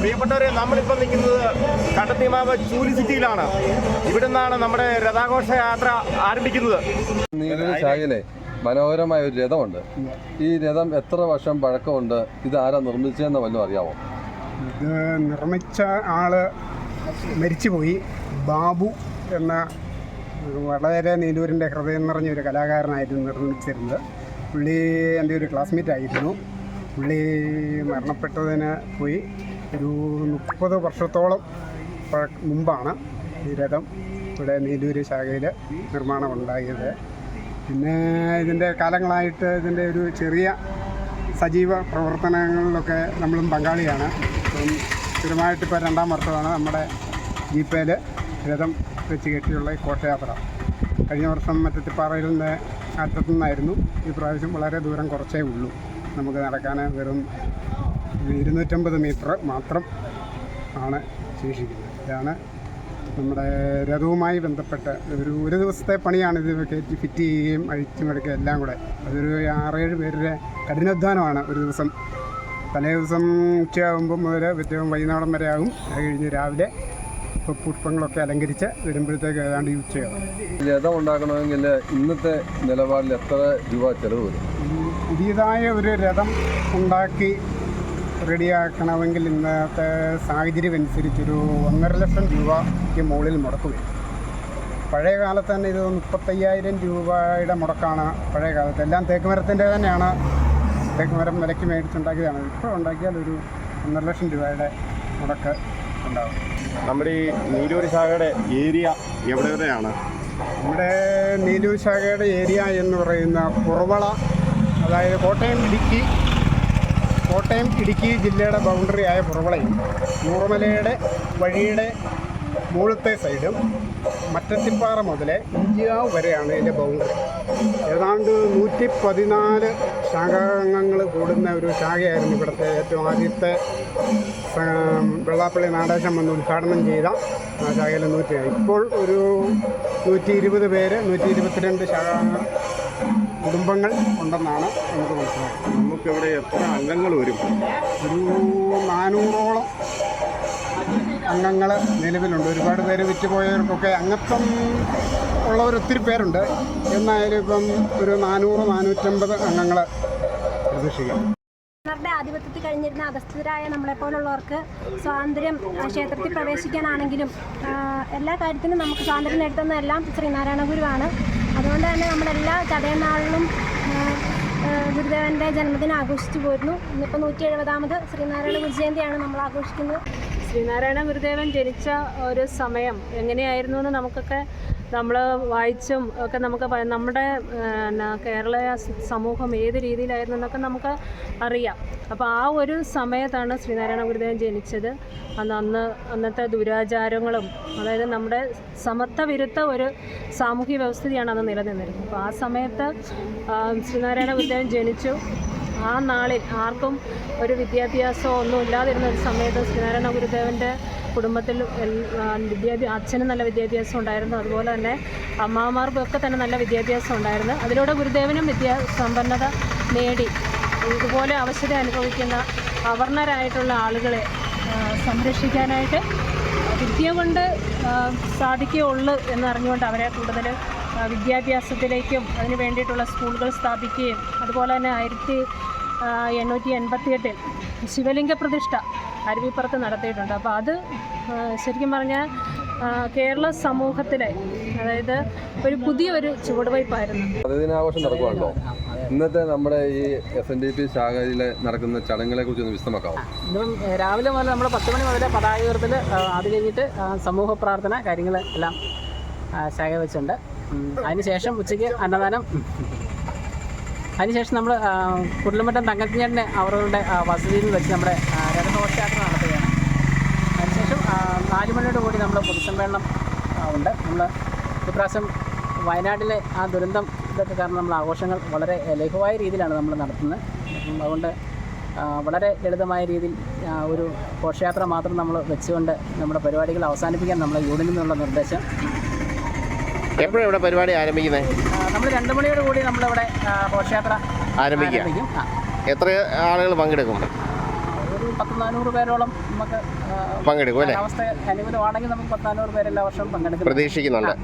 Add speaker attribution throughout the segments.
Speaker 1: പ്രിയപ്പെട്ടവരെ നമ്മളിപ്പോൾ നിൽക്കുന്നത് കടത്തിമാവ് ചൂരി സിറ്റിയിലാണ്. ഇവിടെ നിന്നാണ് നമ്മുടെ രഥാഘോഷ യാത്ര ആരംഭിക്കുന്നത്
Speaker 2: ശാഖയിലെ മനോഹരമായ ഒരു രഥമുണ്ട്. ഈ രഥം എത്ര വർഷം പഴക്കമുണ്ട്? ഇത് ആരാ നിർമ്മിച്ചതെന്ന് വല്ലതും അറിയാമോ
Speaker 3: ഇത് നിർമ്മിച്ച ആൾ മരിച്ചുപോയി. ബാബു എന്ന വളരെ നീലൂരിന്റെ ഹൃദയം നിറഞ്ഞ ഒരു കലാകാരനായിരുന്നു നിർമ്മിച്ചിരുന്നത്. പുള്ളി എന്റെ ഒരു ക്ലാസ്മേറ്റ് ആയിരുന്നു. പുള്ളി മരണപ്പെട്ടതിന് പോയി. ഒരു മുപ്പത് വർഷത്തോളം മുമ്പാണ് ഈ രഥം ഇവിടെ നീലൂര് ശാഖയിൽ നിർമ്മാണം ഉണ്ടായത് പിന്നെ ഇതിന്റെ കാലങ്ങളായിട്ട് ഇതിന്റെ ഒരു ചെറിയ സജീവ പ്രവർത്തനങ്ങളിലൊക്കെ നമ്മളും പങ്കാളിയാണ്. ഇപ്പം സ്ഥിരമായിട്ട് ഇപ്പോൾ രണ്ടാം വർഷമാണ് നമ്മുടെ ജീപ്പയിൽ രഥം വെച്ച് കെട്ടിയുള്ള കോട്ടയാത്ര കഴിഞ്ഞ വർഷം മറ്റത്തിപ്പാറയിൽ നിന്ന് അറ്റത്തു നിന്നായിരുന്നു ഈ പ്രാവശ്യം വളരെ ദൂരം കുറച്ചേ ഉള്ളൂ. നമുക്ക് നടക്കാൻ വെറും ഇരുന്നൂറ്റമ്പത് മീറ്റർ മാത്രം ആണ് ശേഷിക്കുന്നത്. ഇതാണ് നമ്മുടെ രഥവുമായി ബന്ധപ്പെട്ട് ഒരു ഒരു ദിവസത്തെ പണിയാണ് ഇത് കയറ്റി ഫിറ്റ് ചെയ്യുകയും അഴിച്ചുമെടുക്കുക എല്ലാം കൂടെ. അതൊരു ആറേഴ് പേരുടെ കഠിനാധ്വാനമാണ് ഒരു ദിവസം. തലേ ദിവസം ഉച്ചയാകുമ്പോൾ മുതൽ വ്യത്യവും വൈകുന്നേരം വരെ ആകും. അത് കഴിഞ്ഞ് രാവിലെ ഇപ്പോൾ പുഷ്പങ്ങളൊക്കെ അലങ്കരിച്ച് വരുമ്പോഴത്തേക്ക് ഏതാണ്ട് യൂസ് ഉച്ചയാകും
Speaker 2: രഥം ഉണ്ടാക്കണമെങ്കിൽ ഇന്നത്തെ നിലപാടിൽ എത്ര രൂപ ചെലവ് വരും?
Speaker 3: പുതിയതായ ഒരു രഥം ഉണ്ടാക്കി റെഡിയാക്കണമെങ്കിൽ ഇന്നത്തെ സാഹചര്യം അനുസരിച്ചൊരു ഒന്നര ലക്ഷം രൂപയ്ക്ക് മുകളിൽ മുടക്ക് വരും. പഴയ കാലത്ത് തന്നെ ഇത് മുപ്പത്തയ്യായിരം രൂപയുടെ മുടക്കാണ് പഴയ കാലത്ത്. എല്ലാം തേക്ക് മരത്തിന്റെ തന്നെയാണ്. തേക്ക് മരം വിലയ്ക്ക് മേടിച്ചുണ്ടാക്കിയതാണ്. ഇപ്പോൾ ഉണ്ടാക്കിയാൽ ഒരു ഒന്നര ലക്ഷം രൂപയുടെ മുടക്ക് ഉണ്ടാവും.
Speaker 1: നമ്മുടെ ഈ നീലൂർ ശാഖയുടെ ഏരിയ എവിടെ വരെയാണ്
Speaker 3: നമ്മുടെ നീലൂർ ശാഖയുടെ ഏരിയ എന്ന് പറയുന്ന പുറവള അതായത് കോട്ടയം ഇടുക്കി കോട്ടയം ഇടുക്കി ജില്ലയുടെ ബൗണ്ടറി ആയ പുറവളയും നൂറുമലയുടെ വഴിയുടെ മുകളിലത്തെ സൈഡും മറ്റത്തിപ്പാറ മുതൽ ഇഞ്ചിയാവ് വരെയാണ് ഇതിന്റെ ബൗണ്ടറി ഏതാണ്ട് നൂറ്റി പതിനാല് ശാഖാംഗങ്ങൾ കൂടുന്ന ഒരു ശാഖയായിരുന്നു ഇവിടുത്തെ ഏറ്റവും ആദ്യത്തെ വെള്ളാപ്പള്ളി നാടേശം വന്ന് ഉദ്ഘാടനം ചെയ്ത ആ ശാഖയിൽ നൂറ്റി ഇപ്പോൾ ഒരു നൂറ്റി ഇരുപത് പേര് നൂറ്റി ഇരുപത്തിരണ്ട് ശാഖ കുടുംബങ്ങൾ ഉണ്ടെന്നാണ് നമുക്ക് മനസ്സിലാക്കുന്നത്.
Speaker 1: നമുക്കിവിടെ എത്ര അംഗങ്ങൾ വരും?
Speaker 3: ഒരു നാനൂറോളം അംഗങ്ങൾ നിലവിലുണ്ട്. ഒരുപാട് പേര് വിറ്റുപോയവർക്കൊക്കെ അംഗത്വം ഉള്ളവർ ഒത്തിരി പേരുണ്ട്. എന്നായാലും ഇപ്പം ഒരു നാനൂറ് നാനൂറ്റമ്പത് അംഗങ്ങൾ പ്രതീക്ഷിക്കാം.
Speaker 4: രുടെ ആധിപത്യത്തിൽ കഴിഞ്ഞിരുന്ന അധസ്ഥിതരായ നമ്മളെപ്പോലുള്ളവർക്ക് സ്വാതന്ത്ര്യം ക്ഷേത്രത്തിൽ പ്രവേശിക്കാനാണെങ്കിലും എല്ലാ കാര്യത്തിനും നമുക്ക് സ്വാതന്ത്ര്യം നേടുന്നതെല്ലാം ശ്രീനാരായണ ഗുരുവാണ് അതുകൊണ്ട് തന്നെ നമ്മളെല്ലാ ചതയനാളിലും ഗുരുദേവന്റെ ജന്മദിനം ആഘോഷിച്ചു പോയിരുന്നു ഇന്നിപ്പോൾ നൂറ്റി എഴുപതാമത് ശ്രീനാരായണ ഗുരുജയന്തിയാണ് നമ്മൾ ആഘോഷിക്കുന്നത്.
Speaker 5: ശ്രീനാരായണ ഗുരുദേവൻ ജനിച്ച ഒരു സമയം എങ്ങനെയായിരുന്നു എന്ന് നമുക്കൊക്കെ നമ്മൾ വായിച്ചും ഒക്കെ നമുക്ക് നമ്മുടെ കേരള സമൂഹം ഏത് രീതിയിലായിരുന്നു എന്നൊക്കെ നമുക്ക് അറിയാം. അപ്പോൾ ആ ഒരു സമയത്താണ് ശ്രീനാരായണ ഗുരുദേവൻ ജനിച്ചത്. അന്ന് അന്ന് അന്നത്തെ ദുരാചാരങ്ങളും അതായത് നമ്മുടെ സമത്വ വിരുദ്ധ ഒരു സാമൂഹ്യ വ്യവസ്ഥിതിയാണ് അന്ന് നിലനിന്നിരുന്നത്. അപ്പോൾ ആ സമയത്ത് ശ്രീനാരായണ ഗുരുദേവൻ ജനിച്ചു. ആ നാളിൽ ആർക്കും ഒരു വിദ്യാഭ്യാസമോ ഒന്നും ഇല്ലാതിരുന്ന ഒരു സമയത്ത് ശ്രീനാരായണ ഗുരുദേവന്റെ കുടുംബത്തിൽ വിദ്യാഭ്യാസം അച്ഛന് നല്ല വിദ്യാഭ്യാസം ഉണ്ടായിരുന്നു. അതുപോലെ തന്നെ അമ്മാമാർക്കൊക്കെ തന്നെ നല്ല വിദ്യാഭ്യാസം ഉണ്ടായിരുന്നു. അതിലൂടെ ഗുരുദേവനും വിദ്യാ സമ്പന്നത നേടി. ഇതുപോലെ അവശത അനുഭവിക്കുന്ന അവർണരായിട്ടുള്ള ആളുകളെ സംരക്ഷിക്കാനായിട്ട് വിദ്യ കൊണ്ട് സാധിക്കുകയുള്ളൂ എന്നറിഞ്ഞുകൊണ്ട് അവരെ കൂടുതൽ വിദ്യാഭ്യാസത്തിലേക്കും അതിന് വേണ്ടിയിട്ടുള്ള സ്കൂളുകൾ സ്ഥാപിക്കുകയും അതുപോലെ തന്നെ ആയിരത്തി എണ്ണൂറ്റി എൺപത്തിയെട്ടിൽ ശിവലിംഗ പ്രതിഷ്ഠ അരുവിപ്പുറത്ത് നടത്തിയിട്ടുണ്ട്. അപ്പോൾ അത് ശരിക്കും പറഞ്ഞാൽ കേരള സമൂഹത്തിലെ അതായത് ഒരു പുതിയൊരു ചുവടുവയ്പ്പായിരുന്നു
Speaker 2: പ്രതിദിനാഘോഷം നടക്കുവാണല്ലോ. ഇന്നത്തെ നമ്മുടെ ഈ എസ് എൻ ഡി പി ശാഖയിൽ നടക്കുന്ന ചടങ്ങുകളെ കുറിച്ച് ഒന്ന് വിശദമാക്കാം
Speaker 6: ഇന്നും രാവിലെ മുതൽ നമ്മൾ പത്ത് മണി മുതൽ പതാക ഉയർത്തിൽ അത് കഴിഞ്ഞിട്ട് സമൂഹ പ്രാർത്ഥന കാര്യങ്ങൾ എല്ലാം ശാഖ വെച്ചുണ്ട് അതിനുശേഷം ഉച്ചയ്ക്ക് അന്നദാനം. അതിനുശേഷം നമ്മൾ കുടലുമറ്റം തങ്കത്തിഞ്ഞേട്ടനെ അവരുടെ വസതിയിൽ വെച്ച് നമ്മുടെ ആ, രഥഘോഷയാത്ര നടത്തുകയാണ്. അതിനുശേഷം നാല് മണിയോട് കൂടി നമ്മൾ പൊതുസമ്മേളനം ഉണ്ട്. നമ്മൾ ഇപ്രാവശ്യം വയനാട്ടിലെ ആ ദുരന്തം ഇതൊക്കെ കാരണം നമ്മൾ ആഘോഷങ്ങൾ വളരെ ലഘുവായ രീതിയിലാണ് നമ്മൾ നടത്തുന്നത്. അതുകൊണ്ട് വളരെ ലളിതമായ രീതിയിൽ ഒരു ഘോഷയാത്ര മാത്രം നമ്മൾ വെച്ചുകൊണ്ട് നമ്മുടെ പരിപാടികൾ അവസാനിപ്പിക്കാൻ നമ്മൾ യൂണിൽ നിന്നുള്ള നിർദ്ദേശം.
Speaker 1: എപ്പോഴും ഇവിടെ പരിപാടി ആരംഭിക്കുന്നത്
Speaker 6: നമ്മൾ രണ്ട് മണിയോട് കൂടി നമ്മളിവിടെ ഇവിടെ ഘോഷയാത്ര ആരംഭിക്കും.
Speaker 1: എത്ര ആളുകൾ പങ്കെടുക്കും?
Speaker 6: പത്ത് നാനൂറ് പേരോളം നമുക്ക്
Speaker 1: പങ്കെടുക്കും അല്ലേ?
Speaker 6: അവസ്ഥ അനുകൂലമാണെങ്കിൽ നമുക്ക് പത്ത് നാനൂറ് പേര് എല്ലാ വർഷവും പങ്കെടുക്കും.
Speaker 1: പ്രതീക്ഷിക്കുന്നുണ്ട്.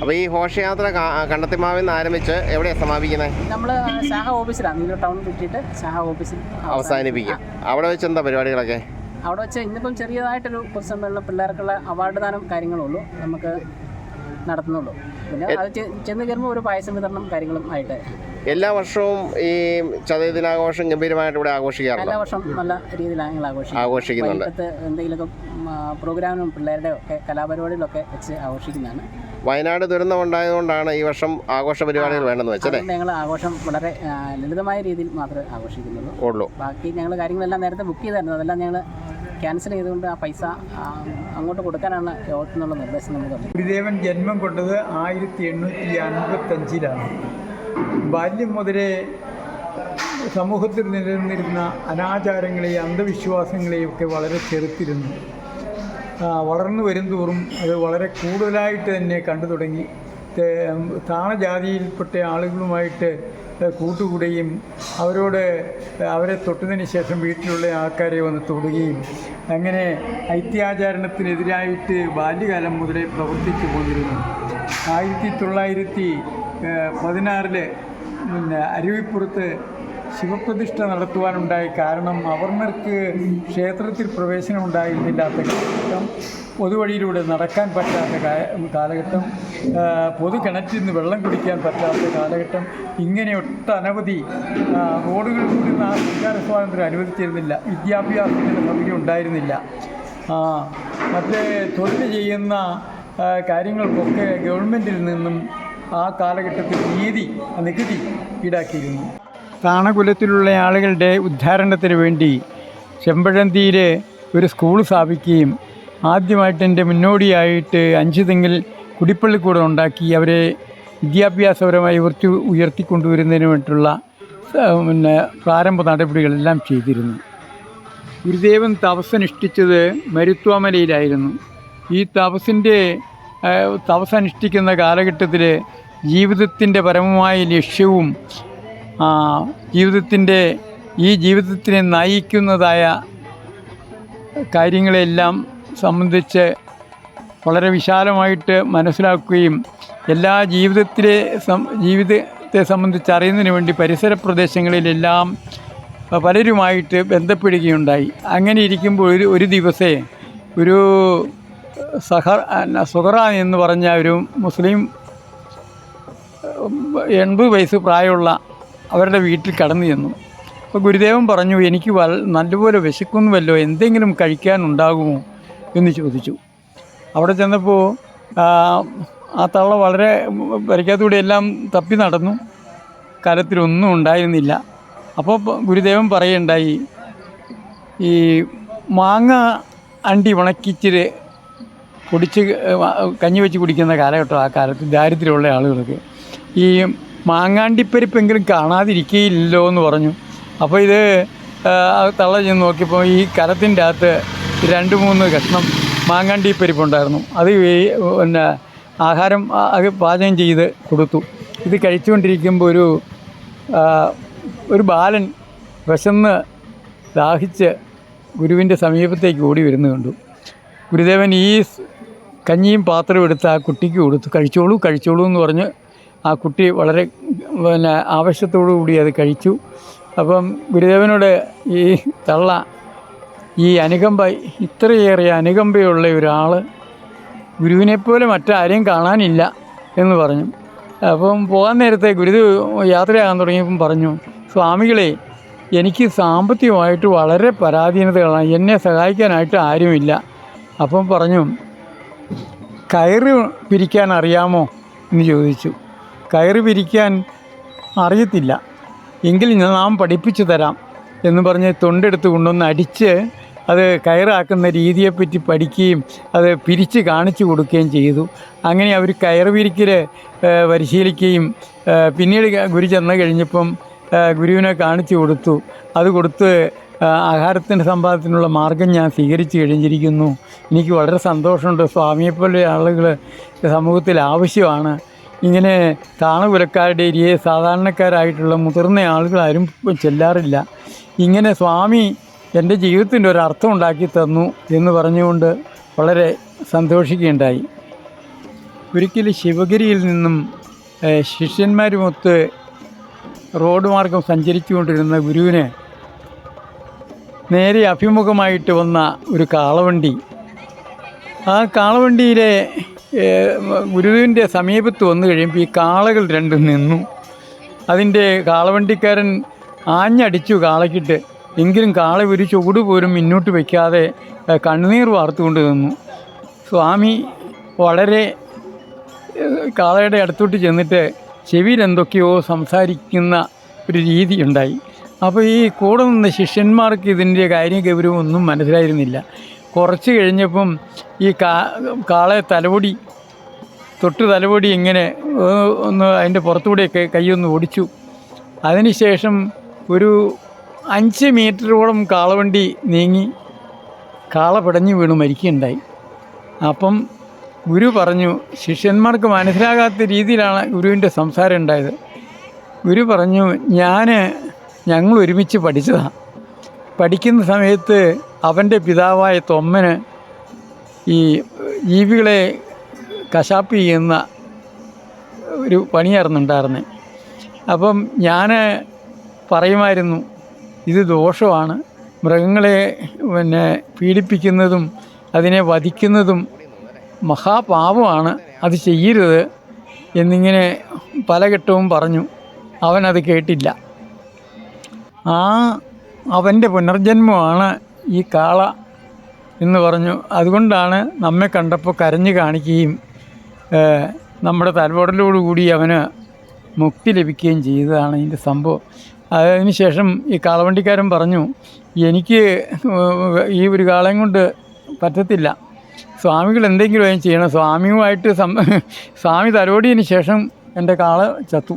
Speaker 1: അപ്പോൾ ഈ ഘോഷയാത്ര കണ്ടെത്തിമാവിൽ നിന്ന് ആരംഭിച്ച് എവിടെയാണ് സമാപിക്കുന്നത്?
Speaker 6: നമ്മൾ ശാഖ ഓഫീസിലാണ്. നീലൂർ ടൗൺ കിട്ടിയിട്ട് ശാഖ ഓഫീസിൽ
Speaker 1: അവസാനിപ്പിക്കും അവിടെ വെച്ച് എന്താ പരിപാടികളൊക്കെ?
Speaker 6: അവിടെ വെച്ച് ഇന്നിപ്പം ചെറിയതായിട്ടൊരു പൊതുസമ്മേളനം പിള്ളേർക്കുള്ള അവാർഡ് ദാനം കാര്യങ്ങളുള്ളൂ നമുക്ക് നടത്തുന്നുള്ളൂ. പിന്നെ അത് ചെന്ന് കയറുമ്പോൾ ഒരു പായസം വിതരണം കാര്യങ്ങളും ആയിട്ട്
Speaker 1: എല്ലാ വർഷവും ഈ ചതയ ദിനാഘോഷം ഗംഭീരമായിട്ട് ഇവിടെ ആഘോഷിക്കാറുണ്ട്?
Speaker 6: എല്ലാ വർഷവും നല്ല രീതിയിലാണ് ഞങ്ങൾ ആഘോഷിക്കുന്നത്.
Speaker 1: ആഘോഷിക്കുന്നുണ്ട്.
Speaker 6: എന്തെങ്കിലും എന്തെങ്കിലുമൊക്കെ പ്രോഗ്രാമിനും പിള്ളേരുടെ ഒക്കെ കലാപരിപാടികളൊക്കെ വെച്ച് ആഘോഷിക്കുന്നതാണ്.
Speaker 1: വയനാട് ദുരന്തം ഉണ്ടായതുകൊണ്ടാണ് ഈ വർഷം ആഘോഷ പരിപാടികൾ വേണ്ടെന്ന് വെച്ചല്ലേ
Speaker 6: ഞങ്ങൾ ആഘോഷം വളരെ ലളിതമായ രീതിയിൽ മാത്രമേ ആഘോഷിക്കുന്നുള്ളൂ.
Speaker 1: ഉള്ളൂ.
Speaker 6: ബാക്കി ഞങ്ങൾ കാര്യങ്ങളെല്ലാം നേരത്തെ ബുക്ക് ചെയ്തായിരുന്നു. അതെല്ലാം ഞങ്ങൾ ക്യാൻസൽ ചെയ്തുകൊണ്ട് ആ പൈസ അങ്ങോട്ട് കൊടുക്കാനാണ് യോഗത്തിനുള്ള നിർദ്ദേശം നമുക്ക്
Speaker 7: ഗുരുദേവൻ ജന്മം കൊണ്ടത് ആയിരത്തി എണ്ണൂറ്റി അൻപത്തഞ്ചിലാണ്. ബാല്യം മുതലേ സമൂഹത്തിൽ നിലനിന്നിരുന്ന അനാചാരങ്ങളെയും അന്ധവിശ്വാസങ്ങളെയും ഒക്കെ വളരെ ചെറുത്തിരുന്നു. വളർന്നു വരുംതോറും അത് വളരെ കൂടുതലായിട്ട് തന്നെ കണ്ടു തുടങ്ങി. താണജാതിയിൽപ്പെട്ട ആളുകളുമായിട്ട് കൂട്ടുകൂടുകയും അവരോട് അവരെ തൊട്ടതിന് ശേഷം വീട്ടിലുള്ള ആൾക്കാരെ വന്ന് തൊടുകയും അങ്ങനെ ഐത്യാചാരണത്തിനെതിരായിട്ട് ബാല്യകാലം മുതലേ പ്രവർത്തിച്ചു പോയിരുന്നു ആയിരത്തി തൊള്ളായിരത്തി പതിനാറിൽ പിന്നെ അരുവിപ്പുറത്ത് ശിവപ്രതിഷ്ഠ നടത്തുവാനുണ്ടായ കാരണം അവർണർക്ക് ക്ഷേത്രത്തിൽ പ്രവേശനം ഉണ്ടായിരുന്നില്ലാത്ത കാലഘട്ടം പൊതുവഴിയിലൂടെ നടക്കാൻ പറ്റാത്ത കാലഘട്ടം പൊതു കിണറ്റിൽ നിന്ന് വെള്ളം കുടിക്കാൻ പറ്റാത്ത കാലഘട്ടം ഇങ്ങനെ ഒട്ടനവധി റോഡുകൾ കൂടി ആ സഞ്ചാര സ്വാതന്ത്ര്യം അനുവദിച്ചിരുന്നില്ല. വിദ്യാഭ്യാസത്തിന്റെ സൗകര്യം ഉണ്ടായിരുന്നില്ല. മറ്റേ തൊഴിൽ ചെയ്യുന്ന കാര്യങ്ങൾക്കൊക്കെ ഗവൺമെന്റിൽ നിന്നും ആ കാലഘട്ടത്തിൽ നീതി നികുതി ഈടാക്കിയിരുന്നു. താണകുലത്തിലുള്ള ആളുകളുടെ ഉദ്ധാരണത്തിന് വേണ്ടി ചെമ്പഴന്തിയിൽ ഒരു സ്കൂൾ സ്ഥാപിക്കുകയും ആദ്യമായിട്ട് എന്റെ മുന്നോടിയായിട്ട് അഞ്ച് തെങ്ങിൽ കുടിപ്പള്ളിക്കൂടം ഉണ്ടാക്കി അവരെ വിദ്യാഭ്യാസപരമായി ഉയർത്തി ഉയർത്തിക്കൊണ്ടുവരുന്നതിന് വേണ്ടിയിട്ടുള്ള ആ, പിന്നെ പ്രാരംഭ നടപടികളെല്ലാം ചെയ്തിരുന്നു. ഗുരുദേവൻ തപസ്സനുഷ്ഠിച്ചത് മരുത്വാമലയിലായിരുന്നു. ഈ തപസ്സിന്റെ തപസ്സനുഷ്ഠിക്കുന്ന കാലഘട്ടത്തിൽ ജീവിതത്തിന്റെ പരമമായ ലക്ഷ്യവും ജീവിതത്തിന്റെ ഈ ജീവിതത്തിനെ നയിക്കുന്നതായ കാര്യങ്ങളെല്ലാം സംബന്ധിച്ച് വളരെ വിശാലമായിട്ട് മനസ്സിലാക്കുകയും എല്ലാ ജീവിതത്തിലെ ജീവിതത്തെ സംബന്ധിച്ച് അറിയുന്നതിന് വേണ്ടി പരിസര പ്രദേശങ്ങളിലെല്ലാം പലരുമായിട്ട് ബന്ധപ്പെടുകയുണ്ടായി. അങ്ങനെ ഇരിക്കുമ്പോൾ ഒരു ഒരു ദിവസേ ഒരു സഹർ സുഹറാൻ എന്ന് പറഞ്ഞ ഒരു മുസ്ലിം എൺപത് വയസ്സ് പ്രായമുള്ള അവരുടെ വീട്ടിൽ കടന്നു ചെന്നു. അപ്പോൾ ഗുരുദേവൻ പറഞ്ഞു എനിക്ക് വൽ നല്ലപോലെ വിശക്കുന്നുവല്ലോ എന്തെങ്കിലും കഴിക്കാനുണ്ടാകുമോ എന്ന് ചോദിച്ചു. അവിടെ ചെന്നപ്പോൾ ആ, തള്ള വളരെ വരയ്ക്കാത്തൂടെ എല്ലാം തപ്പി നടന്നു. കാലത്തിലൊന്നും ഉണ്ടായിരുന്നില്ല. അപ്പോൾ ഗുരുദേവൻ പറയുണ്ടായി ഈ മാങ്ങ അണ്ടി ഉണക്കിച്ചിട്ട് കുടിച്ച് കഞ്ഞി വെച്ച് കുടിക്കുന്ന കാലഘട്ടം ആ കാലത്ത് ദാരിദ്ര്യമുള്ള ആളുകൾക്ക് ഈ മാങ്ങാണ്ടിപ്പരിപ്പെങ്കിലും കാണാതിരിക്കുകയില്ലല്ലോ എന്ന് പറഞ്ഞു. അപ്പോൾ ഇത് തള്ള ചെന്ന് നോക്കിയപ്പോൾ ഈ കരത്തിന്റെ അകത്ത് രണ്ട് മൂന്ന് കഷ്ണം മാങ്ങാണ്ടിപ്പരിപ്പുണ്ടായിരുന്നു. അത് പിന്നെ ആഹാരം അത് പാചകം ചെയ്ത് കൊടുത്തു. ഇത് കഴിച്ചുകൊണ്ടിരിക്കുമ്പോൾ ഒരു ഒരു ബാലൻ വിശന്ന് ദാഹിച്ച് ഗുരുവിന്റെ സമീപത്തേക്ക് ഓടി വരുന്നു കണ്ടു. ഗുരുദേവൻ ഈ കഞ്ഞിയും പാത്രം എടുത്ത് ആ കുട്ടിക്ക് കൊടുത്ത്. കഴിച്ചോളൂ കഴിച്ചോളൂ എന്ന് പറഞ്ഞ് ആ കുട്ടി വളരെ പിന്നെ ആവശ്യത്തോടു കൂടി അത് കഴിച്ചു. അപ്പം ഗുരുദേവനോട് ഈ തള്ള ഈ അനുകമ്പ ഇത്രയേറെ അനുകമ്പയുള്ള ഒരാൾ ഗുരുവിനെപ്പോലെ മറ്റാരെയും കാണാനില്ല എന്ന് പറഞ്ഞു. അപ്പം പോകാൻ നേരത്തെ ഗുരുദേവ് യാത്രയാകാൻ തുടങ്ങിയപ്പം പറഞ്ഞു സ്വാമികളെ എനിക്ക് സാമ്പത്തികമായിട്ട് വളരെ പരാധീനതകളാണ് എന്നെ സഹായിക്കാനായിട്ട് ആരുമില്ല. അപ്പം പറഞ്ഞു കയറ് പിരിക്കാൻ അറിയാമോ എന്ന് ചോദിച്ചു. കയറ് പിരിക്കാൻ അറിയത്തില്ല. എങ്കിൽ നാം പഠിപ്പിച്ചു തരാം എന്ന് പറഞ്ഞ് തൊണ്ടെടുത്ത് കൊണ്ടുവന്ന് അടിച്ച് അത് കയറാക്കുന്ന രീതിയെപ്പറ്റി പഠിക്കുകയും അത് പിരിച്ച് കാണിച്ചു കൊടുക്കുകയും ചെയ്തു. അങ്ങനെ അവർ കയറ് പിരിക്കൽ പരിശീലിക്കുകയും പിന്നീട് ഗുരു ചെന്ന് കഴിഞ്ഞപ്പം ഗുരുവിനെ കാണിച്ചു കൊടുത്തു. അത് കൊടുത്ത് ആഹാരത്തിന്റെ സമ്പാദത്തിനുള്ള മാർഗം ഞാൻ സ്വീകരിച്ചു കഴിഞ്ഞിരിക്കുന്നു. എനിക്ക് വളരെ സന്തോഷമുണ്ട്. സ്വാമിയെപ്പോലെ ആളുകൾ സമൂഹത്തിൽ ആവശ്യമാണ്. ഇങ്ങനെ താണുകുലക്കാരുടെ ഏരിയയെ സാധാരണക്കാരായിട്ടുള്ള മുതിർന്ന ആളുകൾ ആരും ചെല്ലാറില്ല. ഇങ്ങനെ സ്വാമി എന്റെ ജീവിതത്തിന്റെ ഒരു അർത്ഥം ഉണ്ടാക്കി തന്നു എന്ന് പറഞ്ഞുകൊണ്ട് വളരെ സന്തോഷിക്കുകയുണ്ടായി. ഒരിക്കലും ശിവഗിരിയിൽ നിന്നും ശിഷ്യന്മാരുമൊത്ത് റോഡ് മാർഗം സഞ്ചരിച്ചുകൊണ്ടിരുന്ന ഗുരുവിന് നേരെ അഭിമുഖമായിട്ട് വന്ന ഒരു കാളവണ്ടി. ആ കാളവണ്ടിയിലെ ഗുരുവിന്റെ സമീപത്ത് വന്നു കഴിയുമ്പോൾ ഈ കാളകൾ രണ്ടും നിന്നു. അതിന്റെ കാളവണ്ടിക്കാരൻ ആഞ്ഞടിച്ചു കാളയ്ക്കിട്ട്. എങ്കിലും കാള ഒരു ചുവട് പോലും മുന്നോട്ട് വയ്ക്കാതെ കണ്ണുനീർ വാർത്തുകൊണ്ട് നിന്നു. സ്വാമി വളരെ കാളയുടെ അടുത്തോട്ട് ചെന്നിട്ട് ചെവിയിൽ എന്തൊക്കെയോ സംസാരിക്കുന്ന ഒരു രീതി ഉണ്ടായി. അപ്പോൾ ഈ കൂടെ നിന്ന ശിഷ്യന്മാർക്ക് ഇതിന്റെ കാര്യം ഗൗരവം ഒന്നും മനസ്സിലായിരുന്നില്ല. കുറച്ച് കഴിഞ്ഞപ്പം ഈ കാ കാളെ തലപൊടി തൊട്ട് തലപൊടി ഇങ്ങനെ ഒന്ന് അതിന്റെ പുറത്തുകൂടെയൊക്കെ കൈയൊന്ന് ഓടിച്ചു. അതിനുശേഷം ഒരു അഞ്ച് മീറ്ററോളം കാളവണ്ടി നീങ്ങി കാള പിടഞ്ഞു വീണു മരിക്കുകയുണ്ടായി. അപ്പം ഗുരു പറഞ്ഞു ശിഷ്യന്മാർക്ക് മനസ്സിലാകാത്ത രീതിയിലാണ് ഗുരുവിന്റെ സംസാരം ഉണ്ടായത്. ഗുരു പറഞ്ഞു ഞാൻ ഞങ്ങൾ ഒരുമിച്ച് പഠിച്ചതാണ് പഠിക്കുന്ന സമയത്ത് അവന്റെ പിതാവായ തൊമ്മന് ഈ ജീവികളെ കശാപ്പ് ചെയ്യുന്ന ഒരു പണിയായിരുന്നു ഉണ്ടായിരുന്നത് അപ്പം ഞാൻ പറയുമായിരുന്നു ഇത് ദോഷമാണ്. മൃഗങ്ങളെ പിന്നെ പീഡിപ്പിക്കുന്നതും അതിനെ വധിക്കുന്നതും മഹാപാപമാണ്. അത് ചെയ്യരുത് എന്നിങ്ങനെ പലഘട്ടവും പറഞ്ഞു. അവനത് കേട്ടില്ല. ആ അവന്റെ പുനർജന്മമാണ് ഈ കാള എന്ന് പറഞ്ഞു. അതുകൊണ്ടാണ് നമ്മെ കണ്ടപ്പോൾ കരഞ്ഞു കാണിക്കുകയും നമ്മുടെ തലമുറലോടുകൂടി അവന് മുക്തി ലഭിക്കുകയും ചെയ്തതാണ് ഇതിന്റെ സംഭവം. അതിന് ശേഷം ഈ കാളവണ്ടിക്കാരൻ പറഞ്ഞു എനിക്ക് ഈ ഒരു കാളയും കൊണ്ട് പറ്റത്തില്ല. സ്വാമികൾ എന്തെങ്കിലും അതിന് ചെയ്യണം. സ്വാമിയുമായിട്ട് സം സ്വാമി തലോടിയതിന് ശേഷം എന്റെ കാള ചത്തു.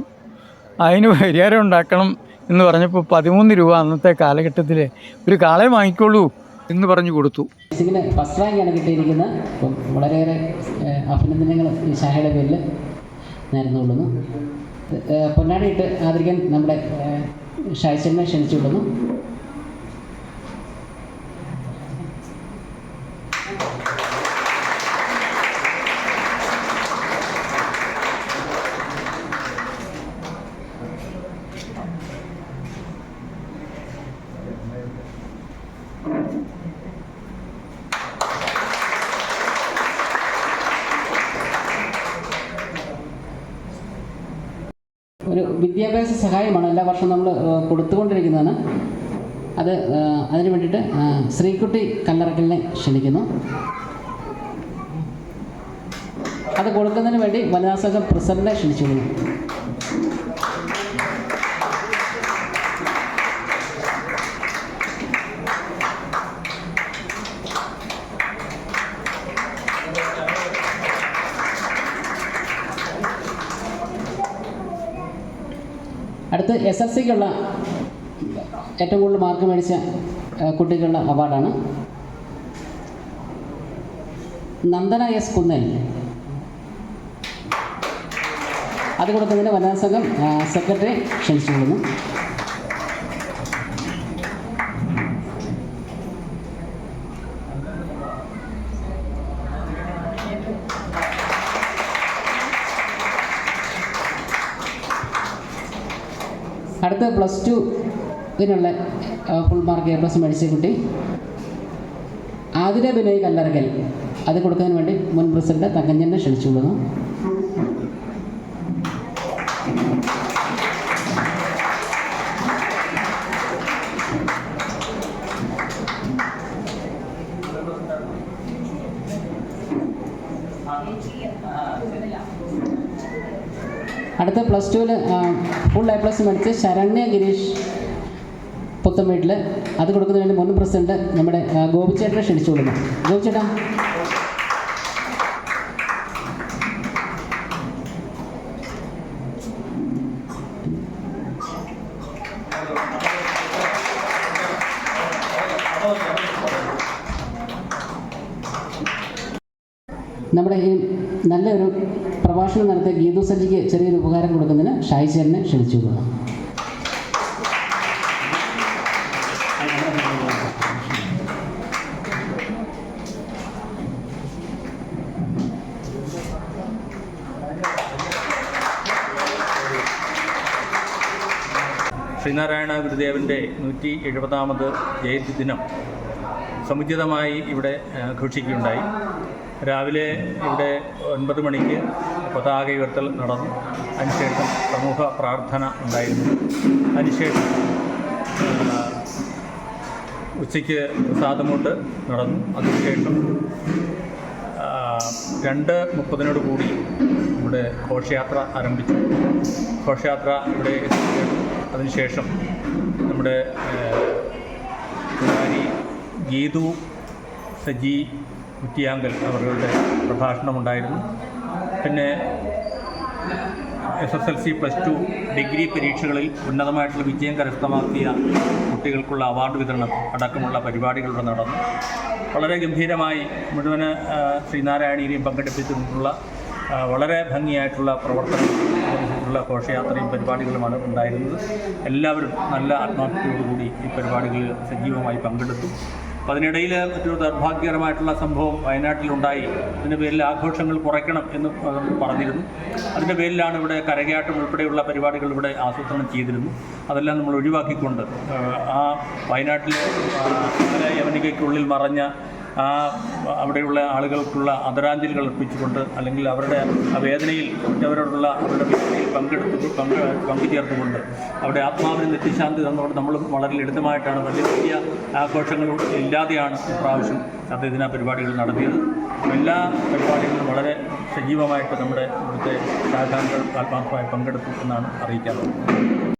Speaker 7: അതിന് പരിഹാരം ഉണ്ടാക്കണം. എന്ന് പറഞ്ഞപ്പോൾ പതിമൂന്ന് രൂപ അന്നത്തെ കാലഘട്ടത്തിൽ ഒരു കാളെ വാങ്ങിക്കോളൂ എന്ന് പറഞ്ഞു കൊടുത്തു.
Speaker 6: നഴ്സിങ്ങിന് ഫസ്റ്റ് റാങ്കാണ് കിട്ടിയിരിക്കുന്നത്. അപ്പം വളരെയേറെ അഭിനന്ദനങ്ങൾ ശാഖയുടെ പേരിൽ നേർന്നുകൊള്ളുന്നു ഏഹ്, പൊന്നാടിയിട്ട് ആദരിക്കാൻ നമ്മുടെ ഷായ്ച്ചനെ ക്ഷണിച്ചുകൊള്ളുന്നു. ഒരു വിദ്യാഭ്യാസ സഹായമാണ് എല്ലാ വർഷവും നമ്മൾ കൊടുത്തുകൊണ്ടിരിക്കുന്നതാണ്. അത് അതിനു വേണ്ടിയിട്ട് ശ്രീകുട്ടി കല്ലറക്കലിനെ ക്ഷണിക്കുന്നു. അത് കൊടുക്കുന്നതിന് വേണ്ടി വനിതാ സംഘം പ്രസിഡന്റിനെ ക്ഷണിച്ചുകൊള്ളുന്നു അടുത്ത് എസ് എസ് സിക്കുള്ള ഏറ്റവും കൂടുതൽ മാർക്ക് മേടിച്ച കുട്ടികളുടെ അവാർഡാണ് നന്ദന എസ് കുന്നൻ അത് കൊടുക്കുന്നതിന് വനിതാ സംഘം സെക്രട്ടറി സെക്രട്ടറി ക്ഷണിച്ചുകൊള്ളുന്നു അടുത്ത പ്ലസ് ടു ഇതിനുള്ള ഫുൾ മാർക്ക് എ പ്ലസ് മേടിച്ച കുട്ടി ആതിര ബിനോയ് കല്ലറക്കൽ അത് കൊടുക്കാൻ വേണ്ടി മുൻ പ്രസിഡന്റ് തങ്കഞ്ഞനെ ക്ഷണിച്ചുകൊള്ളുന്നു. അടുത്ത പ്ലസ് ടുവിൽ ഫുൾ എ പ്ലസ് മേടിച്ച് ശരണ്യ ഗിരീഷ് പുത്തൻ വീട്ടിൽ അത് കൊടുക്കുന്നതിന് വേണ്ടി മുൻ പ്രസിഡന്റ് നമ്മുടെ ഗോപിച്ചേട്ടനെ ക്ഷണിച്ചുകൊള്ളുന്നു. ഗോപിച്ചേട്ടാ. നമ്മുടെ ഈ നല്ലൊരു പ്രഭാഷണം നടത്തിയ ഗീതു സജിക്ക് ചെറിയൊരു ഉപകാരം കൊടുക്കുന്നതിന് ഷായിച്ചേരനെ ക്ഷണിച്ചു കൊടുക്കാം
Speaker 8: ശ്രീനാരായണ ഗുരുദേവന്റെ നൂറ്റി എഴുപതാമത് ജയന്തി ദിനം സമുചിതമായി ഇവിടെ ഘോഷിക്കുകയുണ്ടായി. രാവിലെ ഇവിടെ ഒൻപത് മണിക്ക് പതാക ഉയർത്തൽ നടന്നു. അതിനുശേഷം സമൂഹ പ്രാർത്ഥന ഉണ്ടായിരുന്നു. അതിനുശേഷം ഉച്ചയ്ക്ക് പ്രസാദമുണ്ട് നടന്നു. അതിനുശേഷം രണ്ട് മുപ്പതിനോട് കൂടി നമ്മുടെ ഘോഷയാത്ര ആരംഭിച്ചു. ഘോഷയാത്ര ഇവിടെ അതിനുശേഷം നമ്മുടെ പുരാരി ഗീതു സജി കുറ്റിയാങ്കൽ അവരുടെ പ്രഭാഷണമുണ്ടായിരുന്നു. പിന്നെ S S L C plus two degree പരീക്ഷകളിൽ ഉന്നതമായിട്ടുള്ള വിജയം കരസ്ഥമാക്കിയ കുട്ടികൾക്കുള്ള അവാർഡ് വിതരണം അടക്കമുള്ള പരിപാടികൾ നടന്നു. വളരെ ഗംഭീരമായി മുഴുവൻ ശ്രീനാരായണീനെയും പങ്കെടുപ്പിച്ചിട്ടുള്ള വളരെ ഭംഗിയായിട്ടുള്ള പ്രവർത്തനം ഉള്ള ഘോഷയാത്രയും പരിപാടികളുമാണ് ഉണ്ടായിരുന്നത്. എല്ലാവരും നല്ല ആത്മാർത്ഥതയോടുകൂടി ഈ പരിപാടികളിൽ സജീവമായി പങ്കെടുത്തു. അതിനിടയിൽ മറ്റൊരു ദൗർഭാഗ്യകരമായിട്ടുള്ള സംഭവം വയനാട്ടിലുണ്ടായി. അതിന്റെ പേരിൽ ആഘോഷങ്ങൾ കുറയ്ക്കണം എന്ന് പറഞ്ഞിരുന്നു. അതിന്റെ പേരിലാണ് ഇവിടെ കരകയാട്ടം ഉൾപ്പെടെയുള്ള പരിപാടികൾ ഇവിടെ ആസൂത്രണം ചെയ്തിരുന്നു. അതെല്ലാം നമ്മൾ ഒഴിവാക്കിക്കൊണ്ട് ആ, വയനാട്ടിലെ യവനികയ്ക്കുള്ളിൽ മറഞ്ഞ ആ അവിടെയുള്ള ആളുകൾക്കുള്ള ആദരാഞ്ജലികൾ അർപ്പിച്ചുകൊണ്ട് അല്ലെങ്കിൽ അവരുടെ ആ വേദനയിൽ മറ്റവരോടുള്ള അവരുടെ വേദനയിൽ പങ്കെടുത്തു പങ്ക് പങ്കുചേർത്തുകൊണ്ട് അവിടെ ആത്മാവിന് നിത്യശാന്തി തന്നുകൊണ്ട് നമ്മൾ വളരെ ലളിതമായിട്ടാണ് വലിയ വലിയ ആഘോഷങ്ങൾ ഇല്ലാതെയാണ് ഇപ്രാവശ്യം ആ പരിപാടികൾ നടത്തിയത്. എല്ലാ പരിപാടികളും വളരെ സജീവമായിട്ട് നമ്മുടെ ഇവിടുത്തെ ശാഖാംഗങ്ങൾ ആത്മാർത്ഥമായി പങ്കെടുത്തു എന്നാണ് അറിയിക്കാറുള്ളത്